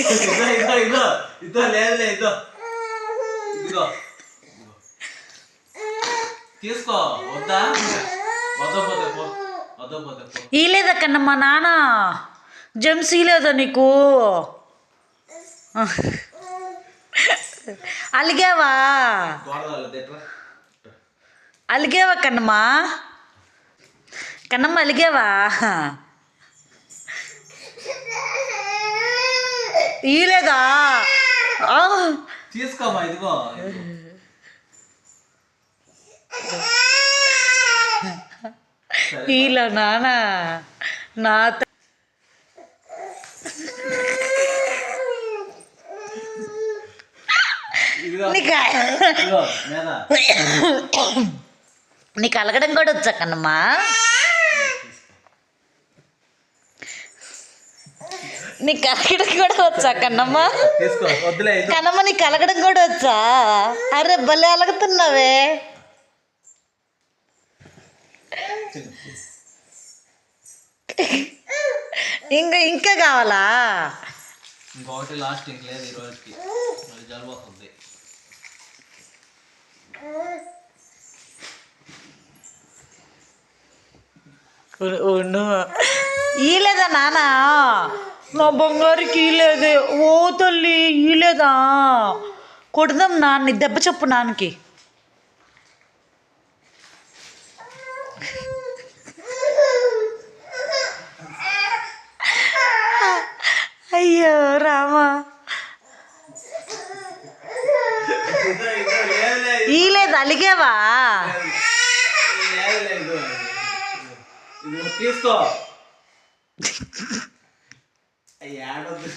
ఇదో ఇదో ఇదో ఇదో లేదులే ఇదో ఇదిగో తీసుకో వద్దా వద్దపోతే పో వద్దపోతే పో ఈలేదా కన్నా మా నాన్న. జెమ్స్ ఈలేదా నీకు? అలిగావా? అలిగేవా కన్నమ్మా? కన్నమ్మ అలిగేవా? ఆ, తీసుకోమా ఇదిగో. ఈల నాన్న నా నీకు అలగడం కూడా వచ్చా నీకు అలగడం కూడా వచ్చా కన్నమ్మా? కన్నమ్మ నీకు అలగడం కూడా వచ్చా? అరే భలే అలగుతున్నావే. ఇంకా ఇంకా కావాలా? ఇంకొకటి లాస్ట్ ఇంక లేదు ఈ రోజుకి. మళ్ళీ జలుబు వస్తుంది ఈలేదా నాన్న నా బంగారుకి ఇలేదే ఓ తల్లి ఇలేదా కొడదాం నాన్ని దెబ్బ చెప్పు నాన్నకి. అయ్యో రామా. ఈలేదు అలిగేవా? తీసుకో. ಯಾಡೋದು